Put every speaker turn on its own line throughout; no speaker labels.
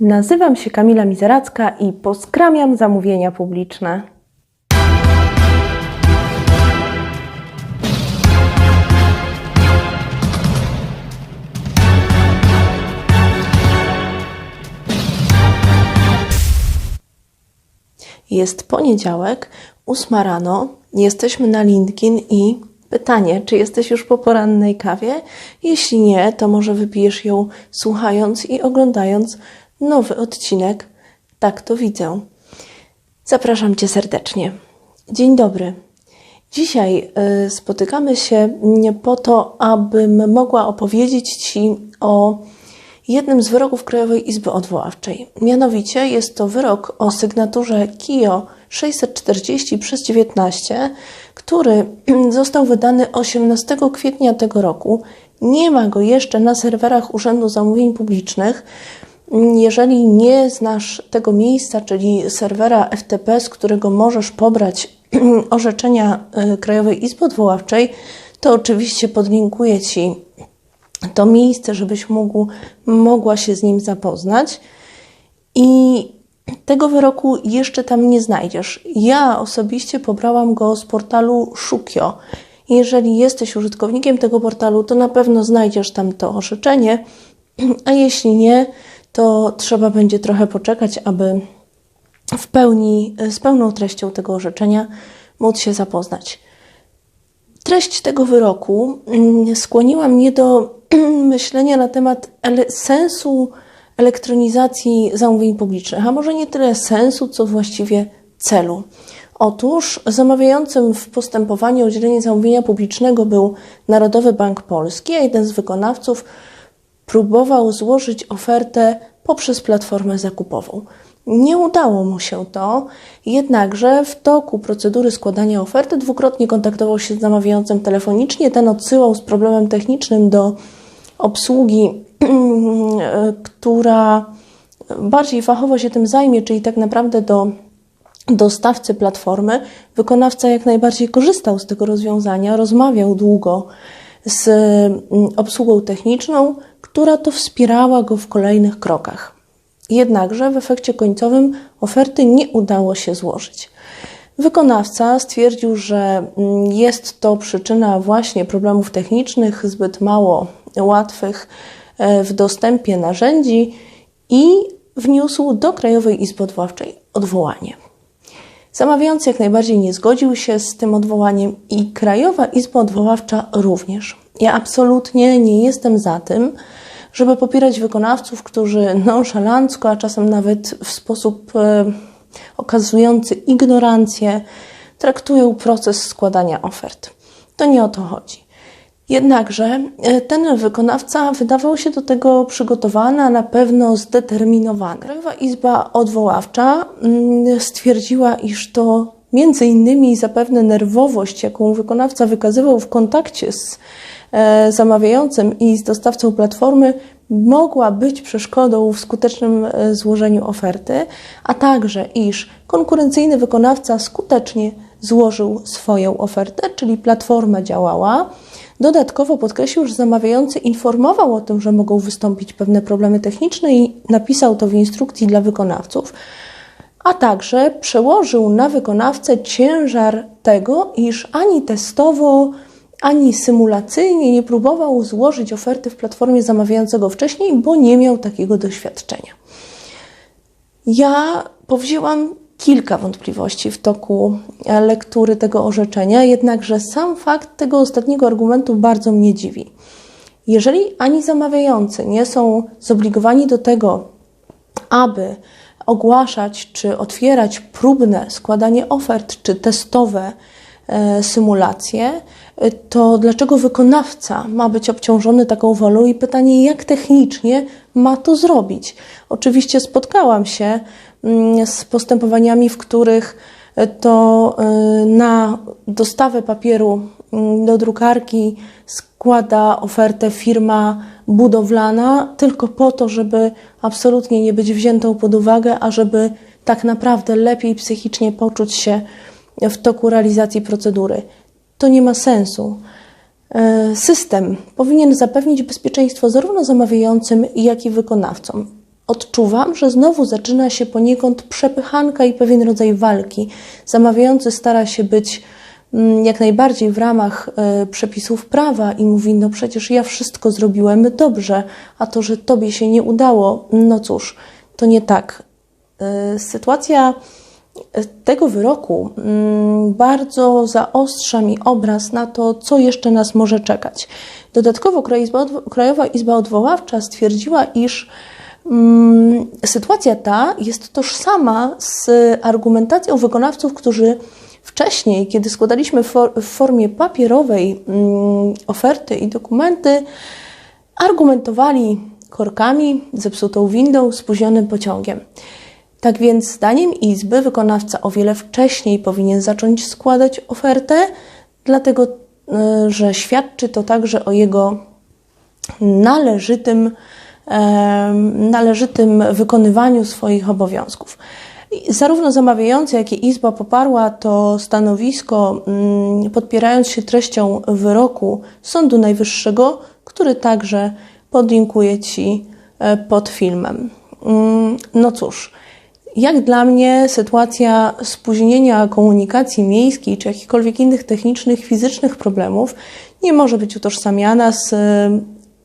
Nazywam się Kamila Mizeracka i poskramiam zamówienia publiczne. Jest poniedziałek, ósma rano, jesteśmy na LinkedIn i pytanie, czy jesteś już po porannej kawie? Jeśli nie, to może wypijesz ją słuchając i oglądając nowy odcinek Tak to widzę. Zapraszam Cię serdecznie. Dzień dobry. Dzisiaj y, spotykamy się po to, abym mogła opowiedzieć Ci o jednym z wyroków Krajowej Izby Odwoławczej. Mianowicie jest to wyrok o sygnaturze KIO 640 przez 19, który został wydany 18 kwietnia tego roku. Nie ma go jeszcze na serwerach Urzędu Zamówień Publicznych. Jeżeli nie znasz tego miejsca, czyli serwera FTP, z którego możesz pobrać orzeczenia y, Krajowej Izby Odwoławczej, to oczywiście podlinkuję Ci to miejsce, żebyś mógł, mogła się z nim zapoznać. I tego wyroku jeszcze tam nie znajdziesz. Ja osobiście pobrałam go z portalu Szukio. Jeżeli jesteś użytkownikiem tego portalu, to na pewno znajdziesz tam to orzeczenie, a jeśli nie, to trzeba będzie trochę poczekać, aby w pełni, z pełną treścią tego orzeczenia móc się zapoznać. Treść tego wyroku mm, skłoniła mnie do myślenia na temat ele- sensu elektronizacji zamówień publicznych, a może nie tyle sensu, co właściwie celu. Otóż zamawiającym w postępowaniu o udzielenie zamówienia publicznego był Narodowy Bank Polski, a jeden z wykonawców próbował złożyć ofertę poprzez platformę zakupową. Nie udało mu się to, jednakże w toku procedury składania oferty dwukrotnie kontaktował się z zamawiającym telefonicznie. Ten odsyłał z problemem technicznym do obsługi, która bardziej fachowo się tym zajmie, czyli tak naprawdę do dostawcy platformy. Wykonawca jak najbardziej korzystał z tego rozwiązania, rozmawiał długo z obsługą techniczną, która to wspierała go w kolejnych krokach. Jednakże w efekcie końcowym oferty nie udało się złożyć. Wykonawca stwierdził, że jest to przyczyna właśnie problemów technicznych, zbyt mało łatwych w dostępie narzędzi i wniósł do Krajowej Izby Odwoławczej odwołanie. Zamawiający jak najbardziej nie zgodził się z tym odwołaniem i Krajowa Izba Odwoławcza również. Ja absolutnie nie jestem za tym, żeby popierać wykonawców, którzy nonszalancko, a czasem nawet w sposób e, okazujący ignorancję, traktują proces składania ofert. To nie o to chodzi. Jednakże e, ten wykonawca wydawał się do tego przygotowany, a na pewno zdeterminowany. Krajowa Izba Odwoławcza mm, stwierdziła, iż to między innymi zapewne nerwowość, jaką wykonawca wykazywał w kontakcie z zamawiającym i z dostawcą platformy, mogła być przeszkodą w skutecznym e, złożeniu oferty, a także iż konkurencyjny wykonawca skutecznie złożył swoją ofertę, czyli platforma działała. Dodatkowo podkreślił, że zamawiający informował o tym, że mogą wystąpić pewne problemy techniczne i napisał to w instrukcji dla wykonawców, a także przełożył na wykonawcę ciężar tego, iż ani testowo, ani symulacyjnie nie próbował złożyć oferty w platformie zamawiającego wcześniej, bo nie miał takiego doświadczenia. Ja powzięłam kilka wątpliwości w toku lektury tego orzeczenia, jednakże sam fakt tego ostatniego argumentu bardzo mnie dziwi. Jeżeli ani zamawiający nie są zobligowani do tego, aby ogłaszać czy otwierać próbne składanie ofert czy testowe e, symulacje, to dlaczego wykonawca ma być obciążony taką wolą i pytanie, jak technicznie ma to zrobić? Oczywiście spotkałam się mm, z postępowaniami, w których to y, na dostawę papieru mm, do drukarki składa ofertę firma budowlana tylko po to, żeby absolutnie nie być wziętą pod uwagę, a żeby tak naprawdę lepiej psychicznie poczuć się w toku realizacji procedury. To nie ma sensu. E, System powinien zapewnić bezpieczeństwo zarówno zamawiającym, jak i wykonawcom. Odczuwam, że znowu zaczyna się poniekąd przepychanka i pewien rodzaj walki. Zamawiający stara się być mm, jak najbardziej w ramach e, przepisów prawa i mówi: No przecież ja wszystko zrobiłem dobrze, a to, że tobie się nie udało, no cóż, to nie tak. E, Sytuacja tego wyroku mm, bardzo zaostrza mi obraz na to, co jeszcze nas może czekać. Dodatkowo Krajowa Izba Odwoławcza stwierdziła, iż Mm, Sytuacja ta jest tożsama z argumentacją wykonawców, którzy wcześniej, kiedy składaliśmy w formie papierowej mm, oferty i dokumenty, argumentowali korkami, zepsutą windą, spóźnionym pociągiem. Tak więc, zdaniem Izby, wykonawca o wiele wcześniej powinien zacząć składać ofertę, dlatego y, że świadczy to także o jego należytym, em, należytym wykonywaniu swoich obowiązków. Zarówno zamawiający, jak i Izba poparła to stanowisko, mm, podpierając się treścią wyroku Sądu Najwyższego, który także podlinkuje Ci e, pod filmem. Mm, No cóż, jak dla mnie sytuacja spóźnienia komunikacji miejskiej czy jakichkolwiek innych technicznych, fizycznych problemów nie może być utożsamiana z e,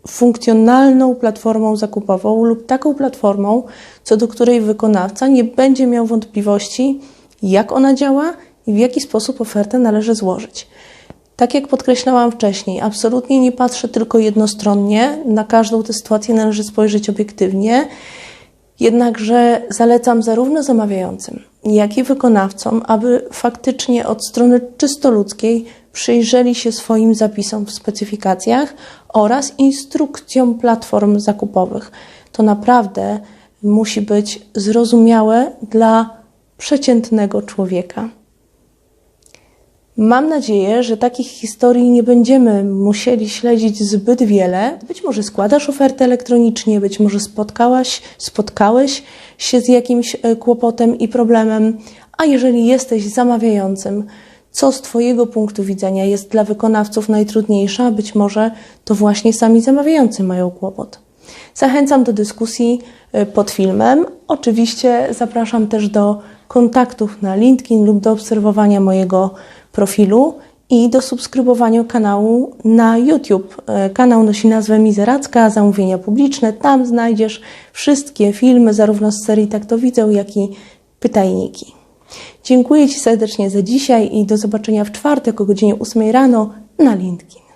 funkcjonalną platformą zakupową lub taką platformą, co do której wykonawca nie będzie miał wątpliwości, jak ona działa i w jaki sposób ofertę należy złożyć. Tak jak podkreślałam wcześniej, absolutnie nie patrzę tylko jednostronnie, na każdą tę sytuację należy spojrzeć obiektywnie. Jednakże zalecam zarówno zamawiającym, jak i wykonawcom, aby faktycznie od strony czysto ludzkiej przyjrzeli się swoim zapisom w specyfikacjach oraz instrukcjom platform zakupowych. To naprawdę musi być zrozumiałe dla przeciętnego człowieka. Mam nadzieję, że takich historii nie będziemy musieli śledzić zbyt wiele. Być może składasz ofertę elektronicznie, być może spotkałaś, spotkałeś się z jakimś e, kłopotem i problemem, a jeżeli jesteś zamawiającym, co z Twojego punktu widzenia jest dla wykonawców najtrudniejsze, być może to właśnie sami zamawiający mają kłopot. Zachęcam do dyskusji y, pod filmem. Oczywiście zapraszam też do kontaktów na LinkedIn lub do obserwowania mojego profilu i do subskrybowania kanału na YouTube. Y, Kanał nosi nazwę Mizeracka, zamówienia publiczne. Tam znajdziesz wszystkie filmy, zarówno z serii Tak to widzę, jak i pytajniki. Dziękuję Ci serdecznie za dzisiaj i do zobaczenia w czwartek o godzinie 8 rano na LinkedIn.